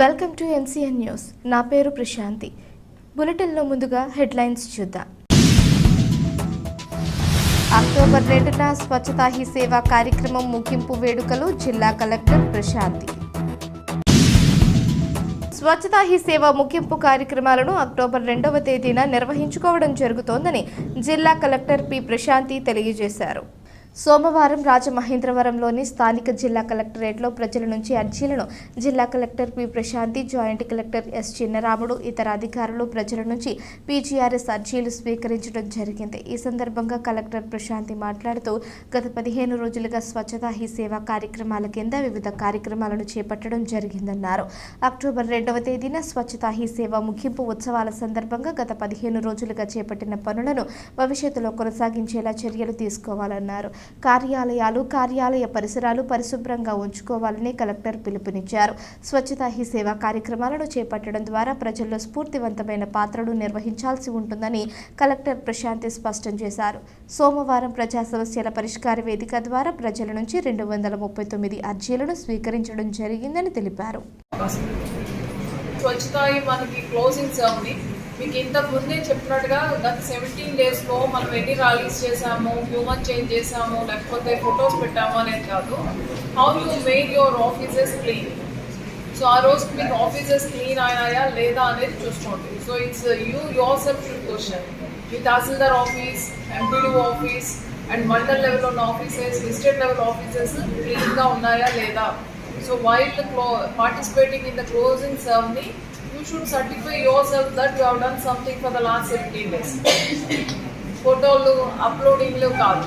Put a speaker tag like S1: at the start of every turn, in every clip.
S1: Welcome to NCN news. నా పేరు ప్రశాంతి. బులెటిన్లో ముందుగా హెడ్లైన్స్ చూద్దాం. అక్టోబర్ రెండున స్వచ్ఛతా హీ సేవా కార్యక్రమం ముగింపు వేడుకలు జిల్లా కలెక్టర్ ప్రశాంతి. స్వచ్ఛతా హీ సేవ ముగింపు కార్యక్రమాలను అక్టోబర్ రెండవ తేదీన నిర్వహించుకోవడం జరుగుతోందని జిల్లా కలెక్టర్ పి ప్రశాంతి తెలియజేశారు. సోమవారం రాజమహేంద్రవరంలోని స్థానిక జిల్లా కలెక్టరేట్లో ప్రజల నుంచి అర్జీలను జిల్లా collector P. Prashanti joint collector S. Chinnaramudu ఇతర అధికారులు ప్రజల నుంచి పీజీఆర్ఎస్ అర్జీలు స్వీకరించడం జరిగింది. ఈ సందర్భంగా కలెక్టర్ ప్రశాంతి మాట్లాడుతూ గత పదిహేను రోజులుగా స్వచ్ఛతా హీ సేవ కార్యక్రమాల కింద వివిధ కార్యక్రమాలను చేపట్టడం జరిగిందన్నారు. అక్టోబర్ రెండవ తేదీన స్వచ్ఛతా హీ సేవ ముగింపు ఉత్సవాల సందర్భంగా గత పదిహేను రోజులుగా చేపట్టిన పనులను భవిష్యత్తులో కొనసాగించేలా చర్యలు తీసుకోవాలన్నారు. కార్యాలయాలు కార్యాలయ పరిసరాలు పరిశుభ్రంగా ఉంచుకోవాలని కలెక్టర్ పిలుపునిచ్చారు. స్వచ్ఛతా హీ సేవ కార్యక్రమాలను చేపట్టడం ద్వారా ప్రజల్లో స్ఫూర్తివంతమైన పాత్రను నిర్వహించాల్సి ఉంటుందని కలెక్టర్ ప్రశాంతి స్పష్టం చేశారు. సోమవారం ప్రజా సమస్యల పరిష్కార వేదిక ద్వారా ప్రజల నుంచి రెండు వందల ముప్పై తొమ్మిది అర్జీలను స్వీకరించడం జరిగిందని తెలిపారు.
S2: వచ్చుతాయి మనకి క్లోజింగ్ సెరమనీ మీకు ఇంతకు ముందే చెప్పినట్టుగా గత సెవెంటీన్ డేస్లో మనం ఎన్ని ర్యాలీస్ చేసాము హ్యూమన్ చేంజ్ చేసాము లేకపోతే ఫొటోస్ పెట్టాము అనేది కాదు. How you make your offices clean so ఆ రోజు మీకు ఆఫీసెస్ క్లీన్ అయినాయా లేదా అనేది చూసుకోండి. So it's you yourself should question me tahsildar office MPDO office and mandal level ఉన్న ఆఫీసెస్ డిస్ట్రిక్ట్ లెవెల్ ఆఫీసెస్ క్లీన్గా ఉన్నాయా లేదా? So so the participating in the closing ceremony you should certify yourself that you have done something for the last 17 days. ఫోటోలు అప్లోడింగ్లు కాదు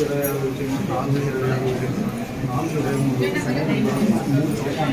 S3: ఇరవై ఆరు వచ్చిన నాలుగు ఇరవై ఆరు నాలుగు ఇరవై మూడు మూడు చోట్ల